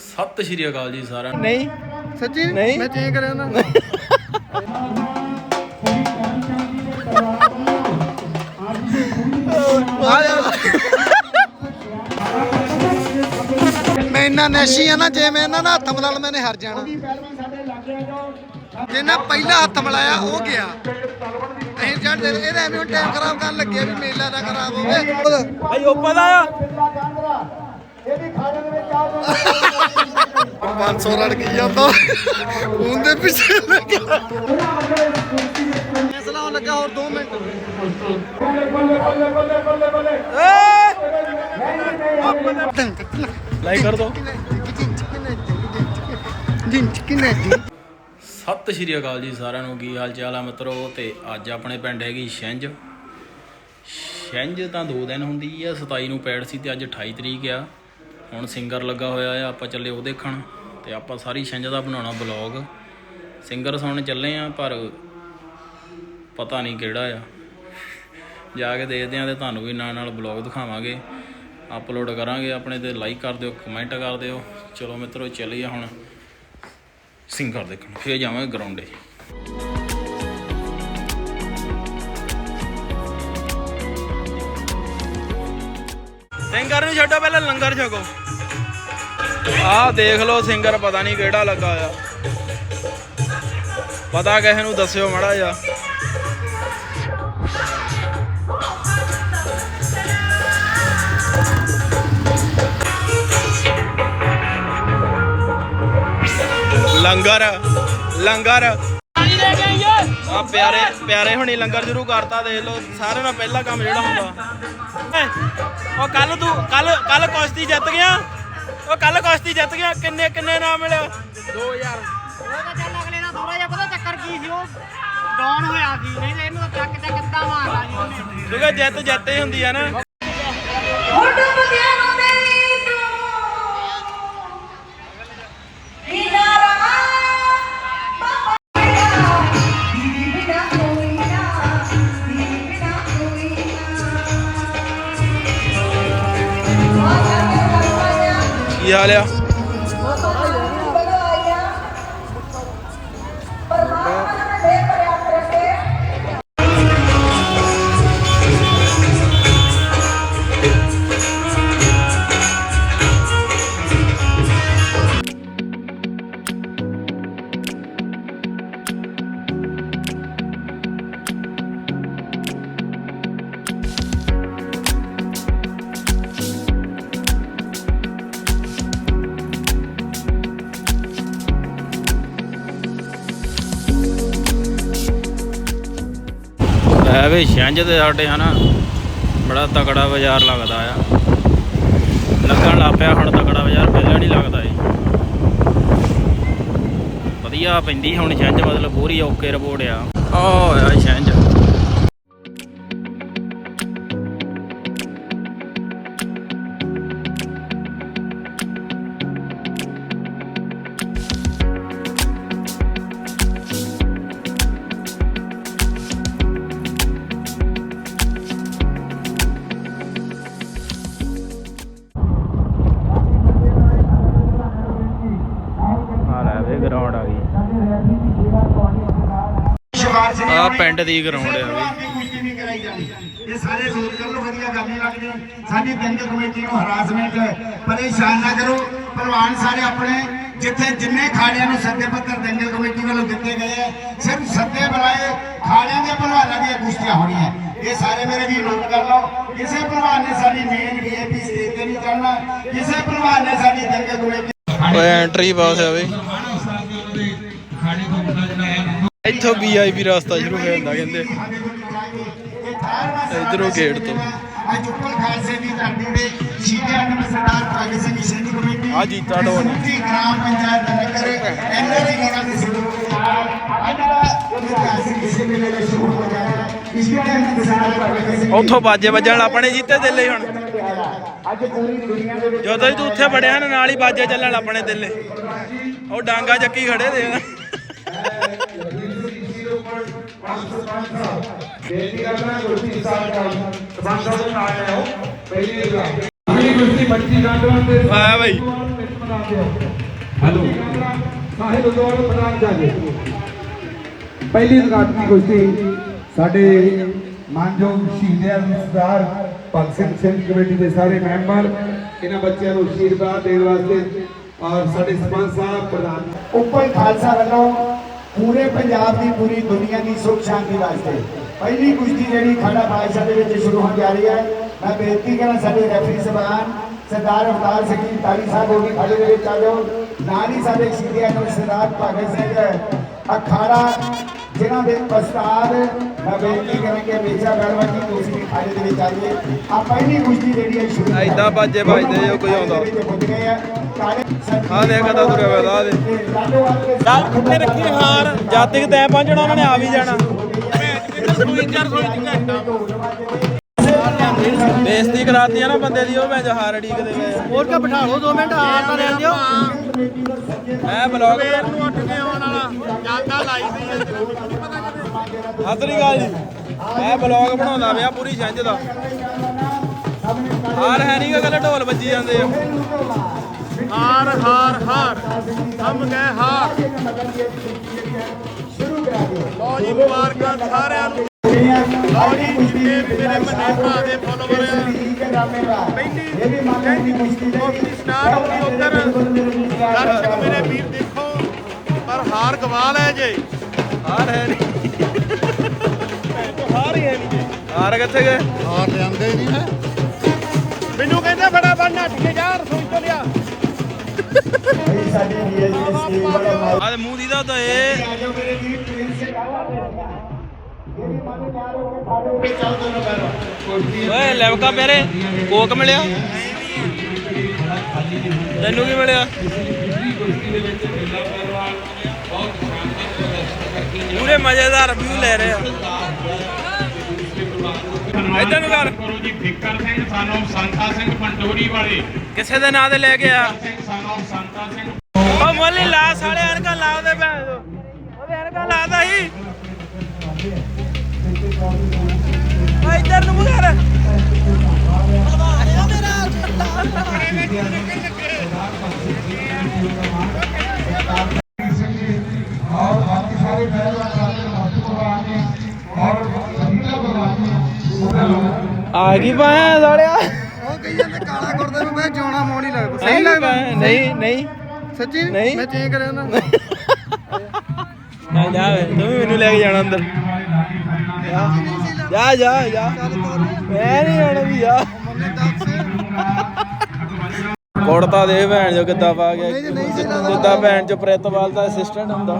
ਸਤਿ ਸ਼੍ਰੀ ਅਕਾਲ ਜੀ ਸਾਰਿਆਂ ਨੂੰ। ਨਹੀਂ। ਸੱਚੀ? ਨਹੀਂ। ਮੈਂ ਚੇਂਜ ਕਰਿਆ ਨਾ। ਮੈਂ ਇੰਨਾ ਨੈਸ਼ੀ ਆ ਨਾ ਜੇ ਮੈਂ ਇਹਨਾਂ ਨਾਲ ਹੱਥ ਮਿਲਾ ਲ ਮੈਨੇ ਹਾਰ ਜਾਣਾ। ਜਿਹਨੇ ਪਹਿਲਾ ਹੱਥ ਮਿਲਾਇਆ ਉਹ ਗਿਆ। ਅਸੀਂ ਜੜ ਦੇ ਇਹਦਾ ਐਵੇਂ ਹੁਣ ਟਾਈਮ ਖਰਾਬ ਕਰਨ ਲੱਗਿਆ ਵੀ ਮੇਲਾ ਨਾ ਖਰਾਬ ਹੋਵੇ ਭਾਈ ਓਪਾ ਦਾ ਆ 500 ਰੜ ਗਈ ਜਾਂਦਾ। ਉਹਦੇ ਪਿੱਛੇ ਲੱਗਿਆ ਫੈਸਲਾ ਹੋਣ ਲੱਗਾ ਹੋਰ 2 ਮਿੰਟ। ਲਾਈਕ ਕਰ ਦੋ। ਜਿੰਚ ਕਿਨੇ ਜੀ ਸਤਿ ਸ਼੍ਰੀ ਅਕਾਲ ਜੀ ਸਾਰਿਆਂ ਨੂੰ, ਕੀ ਹਾਲ ਚਾਲ ਆ ਮਿੱਤਰੋ? ਤੇ ਅੱਜ ਆਪਣੇ ਪਿੰਡ ਹੈਗੀ ਛਿੰਝ ਛਿੰਝ ਤਾਂ ਦੋ ਦਿਨ ਹੁੰਦੀ ਆ 27 ਨੂੰ ਪੈੜ ਸੀ ਤੇ ਅੱਜ 28 ਤਰੀਕ ਆ। ਹੁਣ ਸਿੰਗਰ ਲੱਗਾ ਹੋਇਆ ਆ, ਆਪਾਂ ਚੱਲੇ ਉਹ ਦੇਖਣ। ਤੇ ਆਪਾਂ ਸਾਰੀ ਛਿੰਝ ਦਾ ਬਣਾਉਣਾ ਬਲੌਗ। ਸਿੰਗਰ ਸੁਣਨ ਚੱਲੇ ਆ, ਪਰ ਪਤਾ ਨਹੀਂ ਕਿਹੜਾ ਆ। ਜਾ ਕੇ ਦੇਖਦੇ ਆ ਤੇ ਤੁਹਾਨੂੰ ਵੀ ਨਾਲ ਨਾਲ ਬਲੌਗ ਦਿਖਾਵਾਂਗੇ। ਅਪਲੋਡ ਕਰਾਂਗੇ ਆਪਣੇ ਤੇ ਲਾਈਕ ਕਰ ਦਿਓ ਕਮੈਂਟ ਕਰ ਦਿਓ। ਚਲੋ ਮਿੱਤਰੋ, ਚੱਲੀਏ ਹੁਣ। ਸਿੰਗਰ ਦੇਖਣ। ਫੇਰ ਜਾਵਾਂਗੇ ਗਰਾਊਂਡੇ ਸਿੰਗਰ ਨੂੰ ਛੱਡੋ ਪਹਿਲਾਂ ਲੰਗਰ ਛਕੋ। ਆਹ ਦੇਖ ਲਓ ਸਿੰਗਰ ਪਤਾ ਨਹੀਂ ਕਿਹੜਾ ਲੱਗਾ ਆ। ਪਤਾ ਕਿਸੇ ਨੂੰ ਦੱਸਿਓ ਮੜਾ ਜਾ ਲੰਗਰ ਲੰਗਰ। ਆ ਪਿਆਰੇ ਪਿਆਰੇ ਹੁਣੀ ਲੰਗਰ ਸ਼ੁਰੂ ਕਰਤਾ ਦੇਖ ਲਓ ਸਾਰਿਆਂ ਨਾਲ ਪਹਿਲਾ ਕੰਮ ਜਿਹੜਾ ਹੁੰਦਾ। ਉਹ ਕੱਲ ਤੂੰ ਕੱਲ ਕੱਲ ਕੁਸ਼ਤੀ ਜਿੱਤ ਗਿਆ। ਉਹ ਕੱਲ ਕੁਸ਼ਤੀ ਜਿੱਤ ਗਿਆ। ਕਿੰਨੇ ਕਿੰਨੇ ਨਾਮ ਮਿਲਿਆ? 2000 ਉਹ ਤਾਂ ਚੱਲ ਅਗਲੇ ਦਾ ਥੋੜਾ ਜਿਹਾ ਪਤਾ ਚੱਕਰ ਕੀ ਸੀ ਉਹ। ਡਾਊਨ ਹੋਇਆ ਸੀ। ਨਹੀਂ ਤਾਂ ਇਹਨੂੰ ਤਾਂ ਚੱਕ ਚੱਕ ਕਿੱਦਾਂ ਮਾਰਦਾ ਜੀ ਉਹਨੇ। ਕਿਉਂਕਿ ਜਿੱਤ ਜਿੱਤ ਹੀ ਹੁੰਦੀ ਆ ਨਾ। ਬਗਿਆ ਨੂੰ ਨਾ ਐ ਛਿੰਝ ਤੇ ਸਾਡੇ, ਹਨਾ, ਬੜਾ ਤਕੜਾ ਬਾਜ਼ਾਰ ਲੱਗਦਾ ਆ। ਲੱਗਣ ਲੱਗ ਪਿਆ ਹੁਣ ਤਕੜਾ ਬਾਜ਼ਾਰ, ਪਹਿਲਾਂ ਨਹੀਂ ਲੱਗਦਾ ਏ ਵਧੀਆ ਪੈਂਦੀ ਹੁਣ ਛਿੰਝ, ਮਤਲਬ ਪੂਰੀ ਓਕੇ ਰਿਪੋਰਟ ਆ। ਆ ਹੋਇਆ ਛਿੰਝ। ਪਿੰਡ ਦੀ ਗਰਾਊਂਡ ਆ ਵੀ ਇਹ ਸਾਰੇ ਸੋਚ ਕਰ ਲੋ ਵਧੀਆ ਗੱਲ ਨਹੀਂ ਲੱਗਦੀ ਸਾਡੀ ਦੰਗਲ ਕਮੇਟੀ ਨੂੰ ਹਰਾਸਮੈਂਟ ਪਰੇਸ਼ਾਨ ਨਾ ਕਰੋ। ਪਹਿਲਵਾਨ ਸਾਰੇ ਆਪਣੇ ਜਿੱਥੇ ਜਿੰਨੇ ਖਾੜਿਆਂ ਨੂੰ ਸੱਦੇ ਪੱਤਰ ਦੰਗਲ ਕਮੇਟੀ ਵੱਲੋਂ ਦਿੱਤੇ ਗਏ ਹੈ ਸਿਰਫ ਸੱਦੇ ਬੁਲਾਏ ਖਾੜਿਆਂ ਦੇ ਪਹਿਲਵਾਨਾਂ ਦੀਆਂ ਕੁਸ਼ਤੀਆਂ ਹੋਣੀਆਂ ਇਹ ਸਾਰੇ ਮੇਰੇ ਵੀ ਨੋਟ ਕਰ ਲਓ। ਕਿਸੇ ਪਹਿਲਵਾਨ ਨੇ ਸਾਡੀ ਮੇਨ ਵੀਆਈਪੀ ਸਟੇਜ ਤੇ ਨਹੀਂ ਚੜਨਾ ਕਿਸੇ ਪਹਿਲਵਾਨ ਨੇ ਸਾਡੀ ਦੰਗਲ ਕਮੇਟੀ ਐਂਟਰੀ ਪਾਸ ਆ ਬਈ ਇੱਥੋਂ ਵੀਆਈਪੀ ਰਸਤਾ ਸ਼ੁਰੂ ਹੋ ਜਾਂਦਾ, ਕਹਿੰਦੇ। ਇਧਰੋਂ ਗੇਟ ਤੋਂ। ਅੱਜ ਉੱਪਰ ਖਾਲਸੇ ਦੀ ਧਰਤੀ ਤੇ ਸ਼ਹੀਦ ਆਨੰਦ ਸਰਦਾਰ ਭਗਤ ਸਿੰਘ ਸ਼ਹੀਦ ਕਮੇਟੀ ਆ ਜੀਤਾ ਢੋਲ ਦੀ ਗ੍ਰਾਮ ਪੰਚਾਇਤ ਦਾ ਨਗਰ ਐਨਆਰਆਈ ਗਣਾ ਦੇ ਸਿੱਧੂ ਅੱਜ ਦਾ ਇਤਿਹਾਸਿਕ ਕਿਸੇ ਮੇਲੇ ਦਾ ਸ਼ੁਰੂ ਹੋ ਜਾਣਾ ਹੈ ਸ਼ਹੀਦ ਸਰਦਾਰ ਭਗਤ ਸਿੰਘ ਉੱਥੋਂ ਬਾਜੇ ਵੱਜਣ ਆਪਣੇ ਜਿੱਤੇ ਦਿੱਲੇ ਹੁਣ ਅੱਜ ਪੂਰੀ ਦੁਨੀਆ ਦੇ ਵਿੱਚ ਜਦੋਂ ਹੀ ਤੂੰ ਉੱਥੇ ਵੜਿਆ ਨਾ, ਨਾਲ ਹੀ ਬਾਜੇ ਚੱਲਣ ਆਪਣੇ ਦਿੱਲੇ ਉਹ ਡਾਂਗਾ ਚੱਕੀ ਖੜੇ ਦੇ ਔਰ ਸਰਪੰਚ ਸਾਹਿਬ ਬੇਨਤੀ ਕਰਦਾ ਗੁਰਤੀ ਸਾਹਿਬ ਦਾ ਸਰਪੰਚ ਸਾਹਿਬ ਦੇ ਨਾਲ ਆਓ ਪਹਿਲੀ ਗੱਲ ਅਗਲੀ ਗੁਰਤੀ 25 ਗਾਂਡਵਾਂ ਤੇ ਆਇਆ ਬਾਈ ਹੈਲੋ ਸਾਹਿਬ ਦੌਰ ਪ੍ਰਧਾਨ ਜਾਗੇ ਪਹਿਲੀ ਉਦਘਾਟਨੀ ਕੁਸ਼ਤੀ ਸਾਡੇ ਮਾਨਯੋਗ ਸ਼ਹੀਦਾਂ ਸਰਦਾਰ ਭਗਤ ਸਿੰਘ ਸਿੰਘ ਕਮੇਟੀ ਦੇ ਸਾਰੇ ਮੈਂਬਰ ਇਹਨਾਂ ਬੱਚਿਆਂ ਨੂੰ ਅਸ਼ੀਰਵਾਦ ਦੇਣ ਵਾਸਤੇ ਔਰ ਸਾਡੇ ਸਰਪੰਚ ਸਾਹਿਬ ਪ੍ਰਧਾਨ ਉੱਪਰ ਖਾਲਸਾ ਵੱਲੋਂ ਪੂਰੇ ਪੰਜਾਬ ਦੀ ਪੂਰੀ ਦੁਨੀਆ ਦੀ ਸੁਖ ਸ਼ਾਂਤੀ ਵਾਸਤੇ। ਪਹਿਲੀ ਕੁਸ਼ਤੀ ਜਿਹੜੀ ਖਾੜਾ ਬਾਦਸ਼ਾਹ ਦੇ ਵਿੱਚ ਸ਼ੁਰੂ ਹੋਣ ਜਾ ਰਹੀ ਹੈ। ਮੈਂ ਬੇਨਤੀ ਕਰਾਂ ਸਾਡੇ ਰੈਫਰੀ ਸਭਾਨ ਸਰਦਾਰ ਅਵਤਾਰ ਸਿੰਘ ਜੀ ਤਾਲੀ ਸਾਹਿਬ ਵੀ ਖਾੜੇ ਦੇ ਵਿੱਚ ਆ ਜਾਓ। ਨਾਲ ਹੀ ਸਾਡੇ ਸ਼ਹੀਦਾਂ ਨੂੰ ਸਰਦਾਰ ਭਗਤ ਸਿੰਘ ਅਖਾੜਾ ਜਿਨ੍ਹਾਂ ਦੇ ਉਸਤਾਦ ਮੈਂ ਬੇਨਤੀ ਕਰਾਂਗੇ ਹਮੇਸ਼ਾ ਬੈਠਵਾ ਜੀ ਤੁਸੀਂ ਵੀ ਖਾੜੇ ਦੇ ਵਿੱਚ ਆਈਏ ਆ ਪਹਿਲੀ ਕੁਸ਼ਤੀ ਜਿਹੜੀ ਹੈ ਸ਼ੁਰੂ ਏਦਾਂ ਬਾਜੇ ਵੱਜਦੇ ਜੋ ਕੋਈ ਆਉਂਦਾ। ਆ ਦੇਖ ਕਦਾ ਤੁਰਿਆ ਹੋਇਆ, ਆਹ ਦੇਖ। ਚੱਲ ਕਿੱਥੇ ਰੱਖੀ ਹਾਰ ਜਦ ਤੱਕ ਤੈਂ ਪਹੁੰਚਣਾ ਉਹਨਾਂ ਨੇ ਆ ਵੀ ਜਾਣਾ। ਬੇਇੱਜ਼ਤੀ ਕਰਾਤੀ ਆ ਨਾ ਬੰਦੇ ਦੀ ਉਹ ਮੈਂ ਜਹਾਰ ਅੜੀਕਦੇ ਗਏ ਆ। ਹੋਰ ਕੇ ਬਿਠਾ ਲਓ 2 ਮਿੰਟ ਆਪ ਤਾਂ ਰਹਿਣ ਦਿਓ। ਮੈਂ ਬਲੌਗ ਨੂੰ ਉੱਠ ਕੇ ਆਉਣ ਵਾਲਾ ਜਾਂਦਾ ਲਾਈ ਦੀ ਹੈ ਹੱਥਰੀ ਗੱਲ ਜੀ। ਮੈਂ ਬਲੌਗ ਬਣਾਉਂਦਾ ਪਿਆ ਪੂਰੀ ਛੰਝ ਦਾ। ਹਾਰ ਹੈ ਨਹੀਂ ਗੱਲ ਢੋਲ ਵੱਜੀ ਜਾਂਦੇ ਆ। ਹਾਰ ਹਾਰ ਹਾਰ। ਹਮ ਗਏ ਹਾਰ। ਲਓ ਜੀ ਮੁਬਾਰਕਾਂ ਸਾਰਿਆਂ ਨੂੰ। ਲਓ ਜੀ ਜਿੰਨੇ ਵੀ ਮੇਰੇ ਮੰਨੇ ਭਰਾ ਦੇ ਫੋਲੋਵਰ ਆ। ਪਹਿਲੀ ਕਹਿੰਦੀ ਕੁਸ਼ਤੀ ਸਟਾਰ ਹੋ ਗਈ ਉੱਧਰ। ਦਰਸ਼ਕ ਮੇਰੇ ਵੀਰ ਦੇਖੋ ਪਰ ਹਾਰ ਗਵਾ ਲੈ ਜੇ। ਹਾਰ ਹੈ ਨਹੀਂ। ਹਾਰ ਹੀ ਹੈ ਨਹੀਂ ਹਾਰ ਕਿੱਥੇ ਗਏ? ਹਾਰ ਲਿਆਂਦੇ ਨਹੀਂ ਹੈ ਮੈਨੂੰ ਕਹਿੰਦੇ ਫਟਾਫਟ ਨੱਠ ਕੇ ਜਾ ਰਸੋਈ ਤੋਂ ਲਿਆ। ਆਹ ਮੂੰਹ ਦੀ ਦਾ ਤਾਂ ਇਹ। ਆਜੋ ਮੇਰੇ ਓਏ, ਲੈਵਕਾ ਮੇਰੇ ਕੋਕ ਮਿਲਿਆ? ਤੈਨੂੰ ਕੀ ਮਿਲਿਆ? ਪੂਰੇ ਮਜ਼ੇਦਾਰ ਵਿਊ ਲੈ ਰਹੇ ਆ। ਇਦਾਂ ਦੀ ਗੱਲ। ਕਰੋ ਜੀ ਫਿਕਰ ਸਿੰਘ ਸਾਨੂੰ ਸੰਤਾ ਸਿੰਘ ਪੰਡੋਰੀ ਵਾਲੇ। ਕਿਸੇ ਦੇ ਨਾਂ ਤੇ ਲੈ ਕੇ ਆ। ਸਾਨੂੰ ਸੰਤਾ ਸਿੰਘ। ਉਹ ਮੋਲੀ ਲਾਸ ਵਾਲੇ ਅਰਕਾ ਲਾ ਦੇ ਭੈਣ ਉਹਦੇ ਅਰਕਾ ਲਾਦਾ ਹੀ ਆ ਇੱਧਰ ਨੂੰ ਮੁਗਰ ਔਰ ਬਾਕੀ ਸਾਰੇ ਪਹਿਲਵਾਨ ਆ ਗਈ ਪਾਇਆ ਸਾਲਿਆ। ਉਹ ਕਹੀ ਜਾਂਦੇ ਕਾਲਾ ਕੁੜਤਾ ਨੂੰ ਮੈਂ ਜਿਉਣਾ ਮੋੜ ਹੀ ਲੱਗਦਾ। ਸਹੀ ਲੱਗਦਾ? ਨਹੀਂ ਨਹੀਂ। ਸੱਚੀ? ਨਹੀਂ। ਮੈਂ ਚੇਂਜ ਕਰਿਆ ਨਾ। ਜਾ ਜਾ ਵੇ, ਤੂੰ ਵੀ ਮੈਨੂੰ ਲੈ ਕੇ ਜਾਣਾ ਅੰਦਰ। ਜਾ ਜਾ ਜਾ। ਮੈਂ ਨਹੀਂ ਆਣਾ ਵੀ ਜਾ। ਕੁੜਤਾ ਦੇ ਭੈਣ ਜੋ ਕਿੱਦਾਂ ਪਾ ਗਿਆ? ਜੀ। ਜਿੱਦਾਂ ਭੈਣ ਚ ਪ੍ਰਿਤਪਾਲ ਦਾ ਅਸਿਸਟੈਂਟ ਹੁੰਦਾ।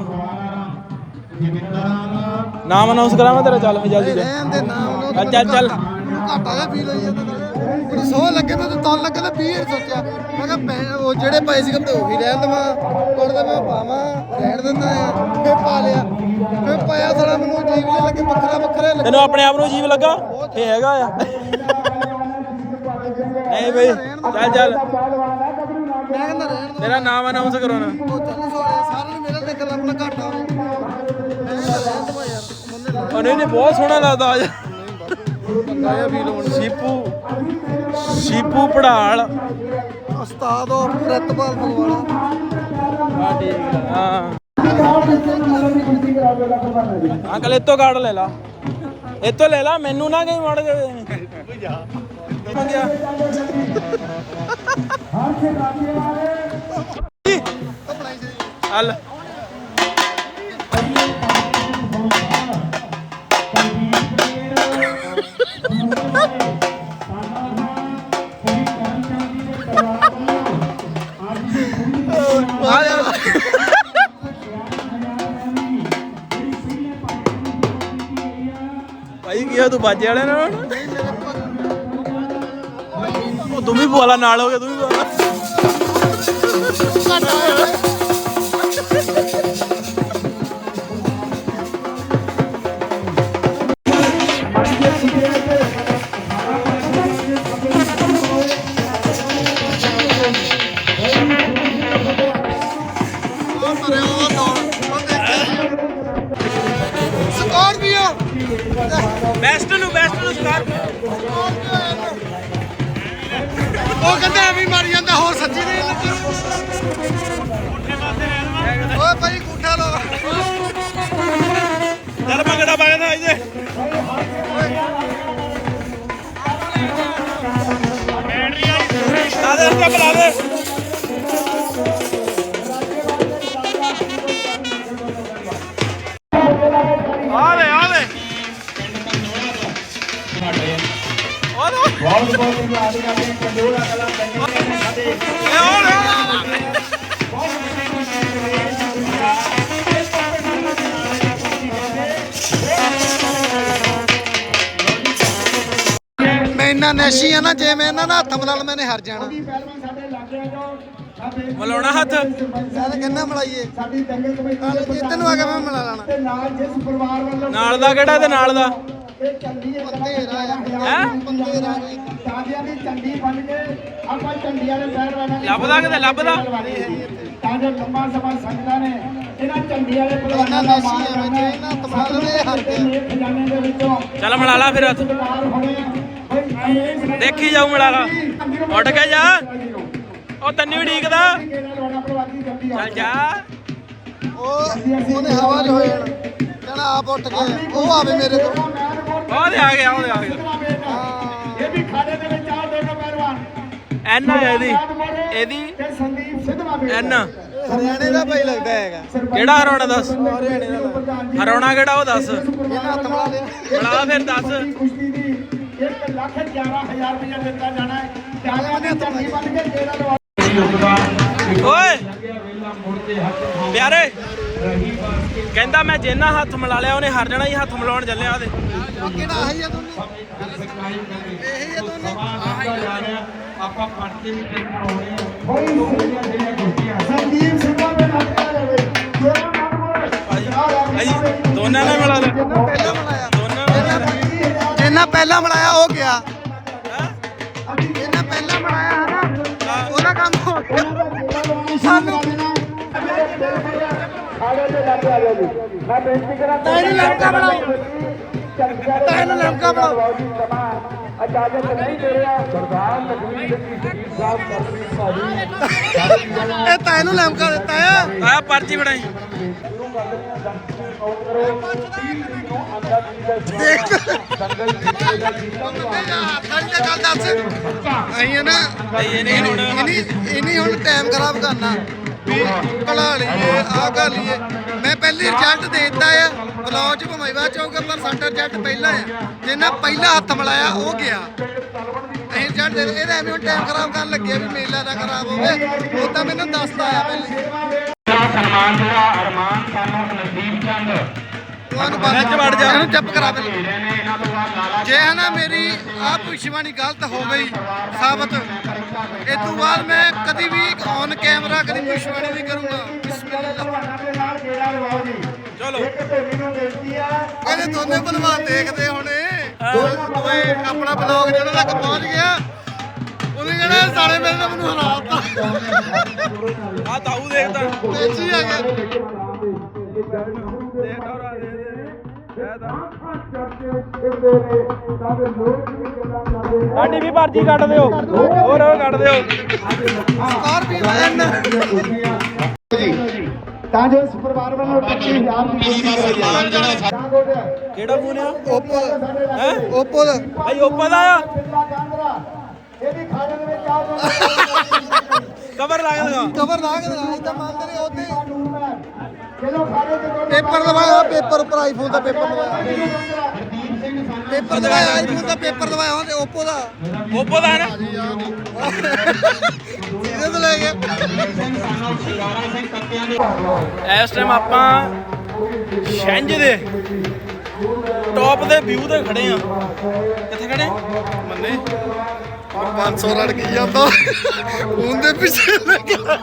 ਨਾਮ ਅਨਾਉਂਸ ਕਰਾਵਾਂ ਤੇਰਾ ਚੱਲ ਫੇ ਜਲਦੀ ਚੱਲ ਰਹਿਣ ਦੇ ਨਾਮ ਨੂੰ ਚੱਲ, ਚੱਲ। ਘਾਟਾ ਜਿਹਾ ਫੀਲ ਹੋਈ ਜਾਂਦਾ ਮੈਨੂੰ ਸੋਹ ਲੱਗੇ ਤਾਂ ਤਨ ਲੱਗੇ ਤਾਂ 20 ਸੋਚਿਆ। ਮੈਂ ਕਿਹਾ ਭੈਣ ਉਹ ਜਿਹੜੇ ਪਏ ਸੀ ਕਹਿੰਦੇ ਉਹੀ ਰਹਿਣ ਦੇਵਾਂ ਕੁੜਦਾ ਮੈਂ ਪਾਵਾਂ ਰਹਿਣ ਦਿੰਦਾ ਆ ਫੇ ਪਾ ਲਿਆ। ਫੇ ਪਾਇਆ ਥੋੜਾ ਮੈਨੂੰ ਅਜੀਬ ਜਿਹਾ ਲੱਗੇ ਵੱਖਰਾ ਵੱਖਰਾ ਲੱਗੇ। ਤੈਨੂੰ ਆਪਣੇ ਆਪ ਨੂੰ ਅਜੀਬ ਲੱਗਾ? ਇਹ ਹੈਗਾ ਆ। ਨਹੀਂ ਬਈ ਚੱਲ ਚੱਲ। ਮੈਂ ਕਹਿੰਦਾ ਰਹਿਣ ਦੇ। ਤੇਰਾ ਨਾਮ ਅਨਾਉਂਸ ਕਰੋ ਉਹ ਨਹੀਂ ਨਹੀਂ ਬਹੁਤ ਸੋਹਣਾ ਲੱਗਦਾ ਅੱਜ। ਸ਼ੀਪੂ ਸ਼ੀਪੂ ਪੜਾਲ। ਉਸਤਾਦ ਉਹ ਪ੍ਰਿਤਪਾਲ ਭਗਵਾਨ ਹਾਂ ਠੀਕ ਆ ਹਾਂ। ਅੰਕਲ ਇਤੋਂ ਕਾਰਡ ਲੈ ਲਾ। ਇਤੋਂ ਲੈ ਲਾ ਮੈਨੂੰ ਨਾ ਕਹੀਂ ਮੜ ਕੇ ਮੰਗਿਆ ਹਲ ਭਾਈ, ਕੀ ਆ ਤੂੰ ਬਾਜੇ ਵਾਲੇ ਨਾਲ ਉਹ ਤੂੰ ਵੀ ਬੋਲਾ ਨਾਲ ਹੋ ਗਿਆ ਤੂੰ ਵੀ ਬੋਲਾ। ਲਾ ਲਾ ਲੈ ਲੈ ਲੈ ਬਹੁਤ ਬਹੁਤ ਧੰਨਵਾਦ ਕਰਦੇ ਕੰਡੋਲਾ ਕਲਾ ਸਾਡੇ ਲੈ ਲੈ ਮੈਂ ਇੰਨਾ ਨੈਸ਼ੀ ਆ ਨਾ ਜੇ ਮੈਂ ਇਹਨਾਂ ਦਾ ਹੱਥ ਮਲਾਲ ਮੈਨੇ ਹਾਰ ਜਾਣਾ। ਮਲਾਉਣਾ ਹੱਥ? ਯਾਰ ਕਿੰਨਾ ਮਲਾਈਏ? ਸਾਡੀ ਦੰਗਲ ਕਮੇਟੀ ਦੇ ਜਿੱਤ ਨੂੰ ਆ ਕੇ ਮੈਂ ਮਿਲਾ ਲੈਣਾ। ਤੇ ਨਾਲ ਜਿਸ ਪਰਿਵਾਰ ਵੱਲੋਂ ਨਾਲ ਦਾ ਕਿਹੜਾ ਤੇ ਨਾਲ ਦਾ? ਇਹ ਚੰਡੀ ਹੈ ਬੰਦੇ ਰਾਜ ਹੈਂ? ਬੰਦੇ ਰਾਜ। ਸਾਰਿਆਂ ਦੀ ਚੰਡੀ ਬਣ ਕੇ ਆਪਾਂ ਚੰਡੀਆਂ ਦੇ ਪਹਿਲਵਾਨਾਂ ਦੀ ਲੱਭਦਾ ਕਿਤੇ ਲੱਭਦਾ? ਤਾਂ ਜੋ ਲੰਮਾ ਸਮਾਂ ਸੰਗਤਾਂ ਨੇ ਇਹਨਾਂ ਚੰਡੀਆਂ ਦੇ ਇੰਨਾ ਪਹਿਲਵਾਨਾਂ ਦਾ ਨੈਸ਼ੀ ਮਾਣ ਆ ਵਿੱਚ ਇਹਨਾਂ ਤਮਾਲ ਦੇ ਹਾਰ ਤੇ ਗਿਆ ਨੇਕ ਖਜ਼ਾਨੇ ਦੇ ਵਿੱਚੋਂ ਚੱਲ ਮਿਲਾ ਲਾ ਫਿਰ ਹੱਥ। ਦੇਖੀ ਜਾਊ ਮਿਲਾ ਲਾ। ਉੱਠ ਕੇ ਜਾ। ਉਹ ਤੈਨੂੰ ਵੀ ਢੀਕਦਾ ਚੱਲ ਜਾ। ਉਹ ਉਹਨੇ ਹਵਾ 'ਚ ਹੋ ਜਾਣਾ ਕਹਿੰਦਾ ਆਪ ਉੱਠ ਕੇ। ਉਹ ਆਵੇ ਮੇਰੇ ਕੋਲ ਉਹ ਤੇ ਆ ਗਿਆ ਉਹ ਤੇ ਆ ਗਿਆ। ਇਹ ਵੀ ਖਾੜੇ ਦੇ ਵਿੱਚ ਆ ਦੋਨੋਂ ਪਹਿਲਵਾਨ। ਐਨ ਆ ਇਹਦੀ। ਇਹਦੀ। ਤੇ ਸੰਦੀਪ ਸਿੱਧਵਾ ਬੇਟਾ ਐਨ ਹਰਿਆਣੇ ਦਾ ਭਾਈ ਲੱਗਦਾ ਹੈਗਾ। ਕਿਹੜਾ ਹਰਾਉਣਾ ਦੱਸ ਹਰਾਉਣਾ ਕਿਹੜਾ ਉਹ ਦੱਸ? ਬੜਾ ਫਿਰ ਦੱਸ। ਕੁਸ਼ਤੀ ਦੀ 1 ਲੱਖ 11000 ਰੁਪਏ ਦਿੱਤਾ ਜਾਣਾ ਹੈ। ਚਾਰਾਂ ਦੀ ਚੰਡੀ ਬਣ ਕੇ ਜਿਹੜਾ ਓਏ ਪਿਆਰੇ। ਕਹਿੰਦਾ ਮੈਂ ਜਿੰਨਾ ਹੱਥ ਮਿਲਾ ਲਿਆ ਉਹਨੇ ਹਰ ਜਾਣਾ ਹੀ ਹੱਥ ਮਿਲਾਉਣ ਚੱਲਿਆ ਉਹਦੇ। ਉਹ ਕਿਹੜਾ ਆਹੀ ਆ ਦੋਨੋਂ? ਇਹੀ ਆ ਦੋਨੋਂ? ਆਪਾਂ ਪੜਤੇ ਵੀ ਟ੍ਰੇਨ ਕਰਾਉਣੇ ਆ ਸੰਦੀਪ ਸਿੱਧਵਾ ਦੇ ਨਾਲ ਜਾਵੇ ਜਿਹੜਾ ਨਾਮ ਭਾਈ ਦੋਨਾਂ ਨੇ ਮਿਲਾ ਲਿਆ। ਪਹਿਲਾਂ ਮਲਾਇਆ। ਦੋਨਾਂ ਨੇ ਜਿੰਨਾ ਪਹਿਲਾਂ ਮਲਾਇਆ ਉਹ ਗਿਆ। ਸਾਨੂੰ ਤੈਨੂੰ ਲਮਕਾ ਬਣਾਓ। ਤੈਨੂੰ ਲਮਕਾ ਬਣਾਓ। ਇਜਾਜ਼ਤ ਨਹੀਂ ਦੇ ਰਿਹਾ ਸਰਦਾਰ ਲਖਵੀਰ ਸਿੰਘ ਜੀ ਸਾਹਿਬ ਕਰਮੀ ਭਾਜੀ ਇਹ ਤੈਨੂੰ ਲਮਕਾ ਦਿੱਤਾ ਆ। ਆ ਪਰਚੀ ਫੜਾਈ ਦੇਖ ਸਾਡੀ ਤਾਂ ਗੱਲ ਦੱਸ ਅਸੀਂ ਨਾ ਭਾਈ ਹੁਣ ਇਨੀ ਹੁਣ ਟਾਈਮ ਖਰਾਬ ਕਰਨਾ ਵੀ ਕਲਾ ਲਈਏ ਆ ਕਰ ਲਈਏ ਮੈਂ ਪਹਿਲੀ ਰਿਜ਼ਲਟ ਦੇ ਦਿੱਤਾ ਆ ਬਲੌਜ ਭਮਾਈ ਬਾਅਦ ਚ ਪਰ ਸਾਡਾ ਰਿਜ਼ਲਟ ਪਹਿਲਾਂ ਆ ਜਿਹਨਾਂ ਪਹਿਲਾ ਹੱਥ ਮਿਲਾਇਆ ਉਹ ਗਿਆ ਅਸੀਂ ਰਿਜ਼ਲਟ ਦੇ ਇਹਦਾ ਐਵੇਂ ਹੁਣ ਟਾਈਮ ਖਰਾਬ ਕਰਨ ਲੱਗੇ ਵੀ ਮੇਲਾ ਨਾ ਖਰਾਬ ਹੋਵੇ। ਉਹ ਤਾਂ ਮੈਨੂੰ ਦੱਸਦਾ ਆ ਪਹਿਲੇ। ਸਨਮਾਨ ਜਿਹੜਾ ਅਰਮਾਨ ਸਾਨੂੰ ਨਸੀਬ ਚੰਦ। ਵਿੱਚ ਵੜ ਜਾ। ਇਹਨੂੰ ਚੁੱਪ ਕਰਾ ਪਹਿਲੇ ਹੀਰੇ ਨੇ ਇਹਨਾਂ ਤੋਂ ਬਾਅਦ ਲਾਲਾ ਜੇ ਹਨਾ ਮੇਰੀ ਆ ਭਵਿੱਖਬਾਣੀ ਗਲਤ ਹੋ ਗਈ ਸਾਬਤ। ਇਹ ਤੋਂ ਬਾਅਦ ਮੈਂ ਕਦੀ ਵੀ ਔਨ ਕੈਮਰਾ ਕਦੀ ਭਵਿੱਖਬਾਣੀ ਨਹੀਂ ਕਰੂੰਗਾ। ਬਿਸਮਿਲ੍ਲਾ ਦੇ ਨਾਲ ਗੇੜਾ ਲਵਾਓ ਜੀ। ਚਲੋ। ਇੱਕ ਢੇਰੀ ਨੂੰ ਬੇਨਤੀ ਆ। ਕਹਿੰਦੇ ਦੋਨੇ ਭਲਵਾਨ ਦੇਖਦੇ ਹੋਣੇ। ਦੋਏ ਆਪਣਾ ਬਲੌਗ ਜਿਹੜਾ ਤੱਕ ਪਹੁੰਚ ਗਿਆ ਉਹਨੇ ਕਹਿੰਦਾ ਸਾਲੇ ਮੇਰੇ ਨੇ ਮੈਨੂੰ ਹਰਾਤਾ ਆ ਤਾਊ ਦੇਖਦਾ। ਤੇਜੀ ਆ ਗਿਆ ਸਾਡੀ ਵੀ ਪਰਚੀ ਕੱਢ ਦਿਓ। ਹੋਰ ਹੋਰ ਕੱਢ ਦਿਓ। ਸਕਾਰਪੀਓ ਐਨ ਤਾਂ ਜੋ ਇਸ ਪਰਿਵਾਰ ਵੱਲੋਂ 25000 ਦੀ ਗੋਡਿਆ ਕਿਹੜਾ ਫੋਨ ਆ? ਓਪੋ ਹੈ? ਓਪੋ ਦਾ। ਭਾਈ ਓਪੋ ਦਾ ਆ। ਇਹ ਵੀ ਖਾਣੇ ਦੇ ਵਿੱਚ ਆ ਕਵਰ ਲਾ ਕੇ ਦਿਖਾ। ਕਵਰ ਲਾ ਕੇ ਦਿਖਾ ਇਦਾਂ ਮੰਨਦੇ ਨੇ ਉਹਦੇ ਜਦੋਂ ਖਾਣੇ ਤੇ ਪੇਪਰ ਲਵਾਇਆ ਪੇਪਰ ਉੱਪਰ ਆਈਫੋਨ ਦਾ ਪੇਪਰ ਲਵਾਇਆ। ਪੇਪਰ ਲਵਾਇਆ ਆਈਫੋਨ ਦਾ ਪੇਪਰ ਲਵਾਇਆ ਉਹਦੇ ਓਪੋ ਦਾ। ਓਪੋ ਦਾ ਹੈ ਨਾ? ਇਹਦੇ ਤੋਂ ਲੈ ਗਿਆ ਇਸ ਟਾਈਮ ਆਪਾਂ ਛਿੰਝ ਦੇ ਟੌਪ ਦੇ ਵਿਊ ਤੇ ਖੜੇ ਆ ਕਿੱਥੇ ਖੜੇ? ਮੰਨੇ ਹੁਣ 500 ਰੜ ਗਈ ਜਾਂਦਾ। ਉਹਦੇ ਪਿੱਛੇ ਲੱਗਾ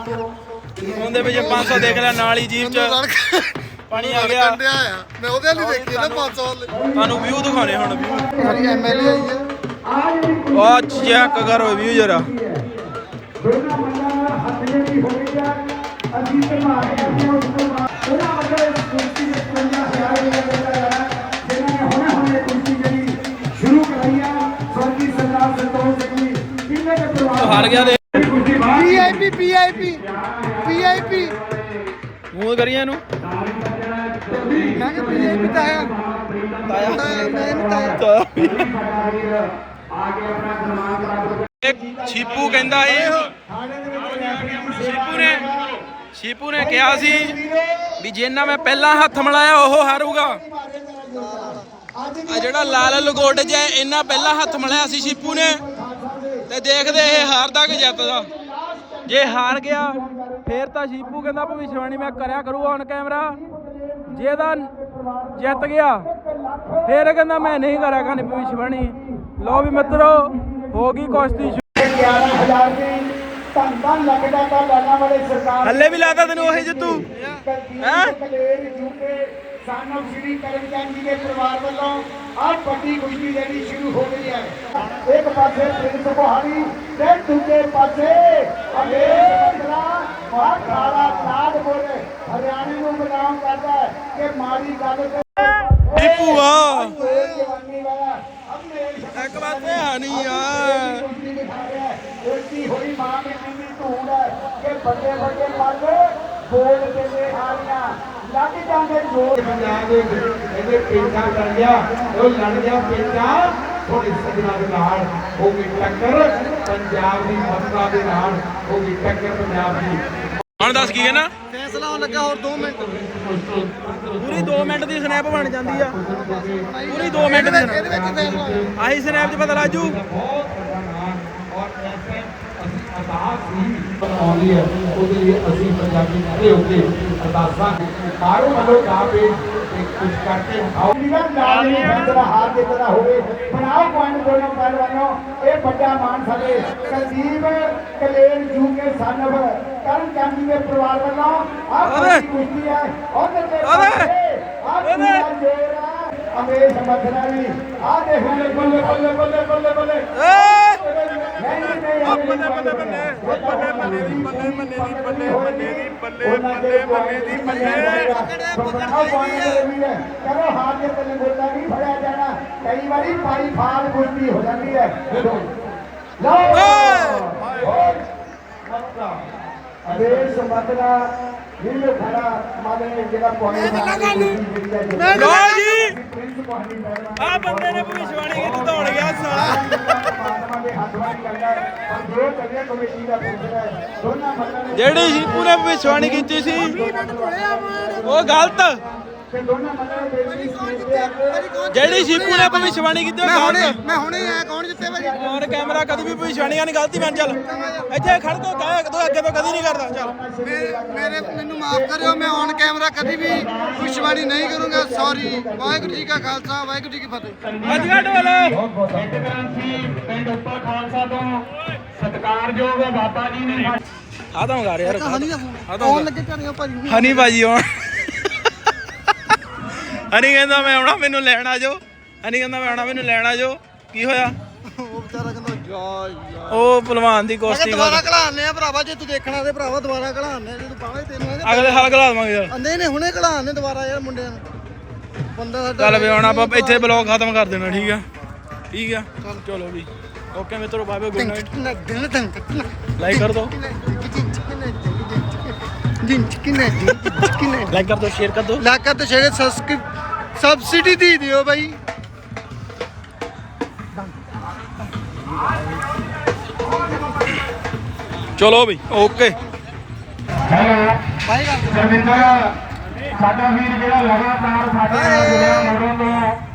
ਉਹਦੇ ਪਿੱਛੇ 500 ਦੇਖ ਲੈ ਨਾਲ ਹੀ ਜੀਪ ਚ ਪਾਣੀ ਆ ਗਿਆ। ਮੈਂ ਉਹਦੇ ਲਈ ਦੇਖੀ ਨਾ 500 ਤੁਹਾਨੂੰ ਵਿਊ ਦਿਖਾਣੇ ਹੁਣ। ਵਿਊ ਸਾਡੀ ਐਮਐਲਏ ਆਈ ਹੈ ਆ ਚੈੱਕ ਕਰੋ ਵਿਊ ਜਰਾ। ਹਾਰ ਗਿਆ ਦੇ ਪੀਆਈਪੀ ਪੀਆਈਪੀ ਪੀਆਈਪੀ ਮੂੰਹ ਕਰੀਏ ਇਹਨੂੰ। ਮੈਂ ਕਿ ਪੀਆਈਪੀ ਤਾਇਆ ਤਾਇਆ। ਮੈਂ ਨਹੀਂ ਤਾਇਆ। ਇੱਕ ਛੀਪੂ ਕਹਿੰਦਾ ਸੀ ਛੀਪੂ ਨੇ ਛੀਪੂ ਨੇ ਕਿਹਾ ਸੀ ਵੀ ਜਿੰਨਾ ਮੈਂ ਪਹਿਲਾਂ ਹੱਥ ਮਿਲਾਇਆ ਉਹ ਹਾਰੂਗਾ। ਆ ਜਿਹੜਾ ਲਾਲ ਲਗੋਟ ਜਿਹਾ ਇੰਨਾ ਪਹਿਲਾਂ ਹੱਥ ਮਿਲਾਇਆ ਸੀ ਛੀਪੂ ਨੇ। ਤੇ ਦੇਖਦੇ ਇਹ ਹਾਰਦਾ ਕਿ ਜਿੱਤਦਾ ਜੇ ਹਾਰ ਗਿਆ ਫੇਰ ਤਾਂ ਛੀਪੂ ਕਹਿੰਦਾ ਭਵਿਸ਼ਵਾਣੀ ਮੈਂ ਕਰਿਆ ਕਰੂ ਔਨ ਕੈਮਰਾ ਜੇ ਇਹਦਾ ਜਿੱਤ ਗਿਆ ਫੇਰ ਕਹਿੰਦਾ ਮੈਂ ਨਹੀਂ ਕਰਿਆ ਕਰਨੀ ਭਵਿਸ਼ਵਾਣੀ। ਲੋ ਵੀ ਮਿੱਤਰੋ ਹੋ ਗਈ ਕੁਸ਼ਤੀ ਸ਼ੁਰੂ। 11000 ਦੀ ਧੰਨ ਧੰਨ ਲੱਗਦਾ ਤਾਂ ਲਾਣਾ ਵਾਲੇ ਸਰਕਾਰ ਹੱਲੇ ਵੀ ਲਾਦਾ ਤੈਨੂੰ ਉਹੀ ਜਿੱਤੂ। ਹੈਂ? ਸਾਨੂੰ ਸ਼੍ਰੀ ਕਰਮਚੰਦ ਜੀ ਦੇ ਪਰਿਵਾਰ ਵੱਲੋਂ ਆਹ ਵੱਡੀ ਕੁਸ਼ਤੀ ਜਿਹੜੀ ਸ਼ੁਰੂ ਹੋ ਗਈ ਹੈ। ਇੱਕ ਪਾਸੇ ਪ੍ਰਿੰਸ ਬਹਾਰੀ ਤੇ ਦੂਜੇ ਪਾਸੇ ਅਮੇਸ਼ ਬੰਦਰਾ ਮਹਾਕਾਲਾ ਨਾਗਪੁਰ ਹਰਿਆਣੇ ਨੂੰ ਬਦਨਾਮ ਕਰਦਾ ਹੈ ਕਿ ਮਾੜੀ ਗੱਲ ਤੇ ਆ ਅਮੇਸ਼ ਇੱਕ ਪਾਸੇ ਹਣੀ ਆ ਕੁਸ਼ਤੀ ਦਿਖਾ ਰਿਹਾ ਹੈ ਉਲਟੀ ਹੋਈ ਮਾਂ ਦੀ ਕਿੰਨੀ ਧੂੜ ਹੈ ਕਿ ਵੱਡੇ ਵੱਡੇ ਪੱਗ ਬੋਲ ਕੇ ਜਾਂਦੇ ਜੋਰ ਪੰਜਾਬ ਦੇ ਇਹਦੇ ਪੇਚਾ ਕਰ ਗਿਆ ਉਹ ਲੜ ਗਿਆ ਪੇਚਾ ਥੋੜੀ ਸਜਣਾ ਦੇ ਨਾਲ ਹੋ ਗਈ ਟੱਕਰ ਪੰਜਾਬ ਦੀ ਮਸਲਾ ਦੇ ਨਾਲ ਹੋ ਗਈ ਟੱਕਰ ਪੰਜਾਬ ਦੀ। ਹੁਣ ਦੱਸ ਕੀ ਹੈ ਨਾ ਫੈਸਲਾ ਹੋਣ ਲੱਗਾ ਹੋਰ 2 ਮਿੰਟ। ਪੂਰੀ 2 ਮਿੰਟ ਦੀ ਸਨੈਪ ਬਣ ਜਾਂਦੀ ਆ। ਪੂਰੀ 2 ਮਿੰਟ ਦੀ ਇਹਦੇ ਵਿੱਚ ਫੈਸਲਾ ਆਹੀ ਸਨੈਪ 'ਚ ਪਤਾ ਲੱਜੂ ਆਉਂਦੀ ਹੈ ਉਹਦੇ ਲਈ ਅਸੀਂ ਪੰਜਾਬੀ ਖੜੇ ਹੋ ਕੇ ਅਰਦਾਸਾਂ ਕਾਰੋ ਵੱਲੋਂ ਦਾ ਪੇ ਕੁਝ ਕਰਕੇ ਆਓ। ਜਿਹੜਾ ਨਾਲ ਨਹੀਂ ਫੈਸਲਾ ਹਾਰ ਦਾ ਹੋਵੇ ਬਣਾਓ ਪੁਆਇੰਟ ਦੋਨੋਂ ਪਹਿਲਵਾਨੋਂ ਇਹ ਵੱਡਾ ਮਾਨ ਸਾਡੇ ਕਲਦੀਪ ਕਲੇਰ ਜੂ ਕੇ ਸਾਨਵ ਕਰਨ ਚੰਦ ਦੇ ਪਰਿਵਾਰ ਵੱਲੋਂ ਉਹਦੇ। ਵੱਡੀ ਕੁਸ਼ਤੀ ਹੈ ਉਹਦੇ ਤੇ। ਆਹ ਪੂਰਾ ਜੋਰ ਅਮੇਸ਼ ਮਥਰਾ ਵੀ ਆਹ ਦੇਖ ਬੱਲੇ ਬੱਲੇ ਬੱਲੇ ਬੱਲੇ ਬੱਲੇ ਬੱਲੇ ਨਹੀਂ ਨਹੀਂ ਬੱਲੇ ਬੱਲੇ ਬੱਲੇ ਬੱਲੇ ਬੱਲੇ ਦੀ ਬੱਲੇ ਬੱਲੇ ਦੀ ਬੱਲੇ ਬੱਲੇ ਦੀ ਬੱਲੇ ਬੱਲੇ ਬੱਲੇ ਦੀ ਬੱਲੇ ਕਰੋ ਹਾਰ ਦੇ ਤੇ ਗੋਲਾ ਨਹੀਂ ਫੜਿਆ ਜਾਣਾ ਕਈ ਵਾਰੀ ਪਾਈ ਫਾਲ ਗੁੱਟੀ ਹੋ ਜਾਂਦੀ ਹੈ ਲਓ ਅਵੇਸ਼ ਮਤਲਾ ਨੀਲੋ ਖੜਾ ਮਾਲੇ ਜਿਹੜਾ ਪੁਆਇੰਟ ਲੋ ਜੀ। ਆ ਬੰਦੇ ਨੇ ਭਵਿਸ਼ਵਾਣੀ ਕੀਤੀ, ਦੌੜ ਗਿਆ ਸਾਲਾ। ਪਰਮਾਤਮਾ ਦੇ ਜਿਹੜੀ ਸ਼ੀਪੂ ਨੇ ਭਵਿਸ਼ਵਾਣੀ ਕੀਤੀ ਸੀ ਉਹ ਗਲਤ। ਤੇ ਜਿਹੜੀ ਸ਼ੀਪੂ ਨੇ ਭਵਿਸ਼ਵਾਣੀ ਕੀਤੀ ਉਹ ਮੈਂ ਹੁਣੇ ਮੈਂ ਹੁਣੇ ਆਇਆ ਕੌਣ ਜਿੱਤੇ ਭਾਜੀ? ਔਨ ਕੈਮਰਾ ਕਦੀ ਵੀ ਭਵਿਸ਼ਵਾਣੀਆਂ ਨਹੀਂ ਗਲਤੀ ਮੰਨ ਚੱਲ। ਇੱਥੇ ਖੜ ਕੇ ਕਹਿ ਤੂੰ ਅੱਗੇ ਤੋਂ ਕਦੀ ਨਹੀਂ ਕਰਦਾ ਚੱਲ। ਮੇਰੇ ਮੇਰੇ ਮੈਨੂੰ ਮਾਫ ਕਰਿਓ ਮੈਂ ਔਨ ਕੈਮਰਾ ਕਦੀ ਵੀ ਖੁਸ਼ਵਾਣੀ ਨਹੀਂ ਕਰੂੰਗਾ ਸੌਰੀ ਵਾਹਿਗੁਰੂ ਜੀ ਕਾ ਖਾਲਸਾ ਵਾਹਿਗੁਰੂ ਜੀ ਕੀ ਫਤਿਹ। ਅੱਜ ਗਾ ਢੋਲ ਇੱਕ ਗ੍ਰੰਥੀ ਪਿੰਡ ਉੱਪਰ ਖਾਲਸਾ ਤੋਂ ਸਤਿਕਾਰਯੋਗ ਬਾਬਾ ਜੀ ਨੇ ਆ ਤਾਂ ਗਾ ਯਾਰ। ਹਨੀ ਦਾ ਆ ਤਾਂ ਲੱਗੇ ਭਾਜੀ। ਹਨੀ ਆਉਣ। ਹਨੀ ਕਹਿੰਦਾ ਮੈਂ ਆਉਣਾ ਮੈਨੂੰ ਲੈਣ ਆ ਜਾਓ। ਹਨੀ ਕਹਿੰਦਾ ਮੈਂ ਆਉਣਾ ਮੈਨੂੰ ਲੈਣ ਆ ਜਾਓ। ਕੀ ਹੋਇਆ? ਉਹ ਵਿਚਾਰਾ ਕਹਿੰਦਾ ਜਾ ਯਾਰ। ਉਹ ਪਹਿਲਵਾਨ ਦੀ ਮੈਂ ਕੁਸ਼ਤੀ ਕਿਹਾ ਦੁਬਾਰਾ ਘਲਾਣੇ ਆ ਭਰਾਵਾ ਜੇ ਤੂੰ ਦੇਖਣਾ ਤੇ ਭਰਾਵਾ ਦੁਬਾਰਾ ਘਲਾਣੇ ਜੇ ਤੂੰ ਪਾਵੇਂ ਤੈਨੂੰ ਅਗਲੇ ਸਾਲ ਖਲਾ ਦਵਾਂਗੇ ਯਾਰ। ਅੰਦੇ ਨੇ ਹੁਣੇ ਘਲਾਣੇ ਦੁਬਾਰਾ ਯਾਰ ਮੁੰਡਿਆਂ ਨੂੰ। ਬੰਦਾ ਸਾਡਾ ਚੱਲ ਵੀ ਹੁਣ ਆਪਾਂ ਇੱਥੇ ਬਲੌਗ ਖਤਮ ਕਰ ਦੇਣਾ ਠੀਕ ਆ? ਠੀਕ ਆ? ਚਲੋ। ਵੀ। ਓਕੇ ਮਿੱਤਰੋ ਬਾਏ ਗੁੱਡ ਨਾਈਟ ਲਾਈਕ ਕਰ ਦਿਓ ਲਾਈਕ ਕਰ ਦਿਓ ਸ਼ੇਅਰ ਕਰ ਦਿਓ। ਲਾਕਾ ਤੇ ਸ਼ੇਅਰ ਸਬਸਕ੍ਰਿਪ ਸਬਸਿਡੀ ਦੇ ਦਿਓ ਬਾਈ। ਚਲੋ ਵੀ ਓਕੇ ਗੁਰਵਿੰਦਰ ਸਾਡਾ ਵੀਰ ਜਿਹੜਾ ਲਗਾਤਾਰ ਸਾਡੇ ਨਾਲ ਜੁੜਿਆ ਮਗਰੋਂ ਤੋਂ।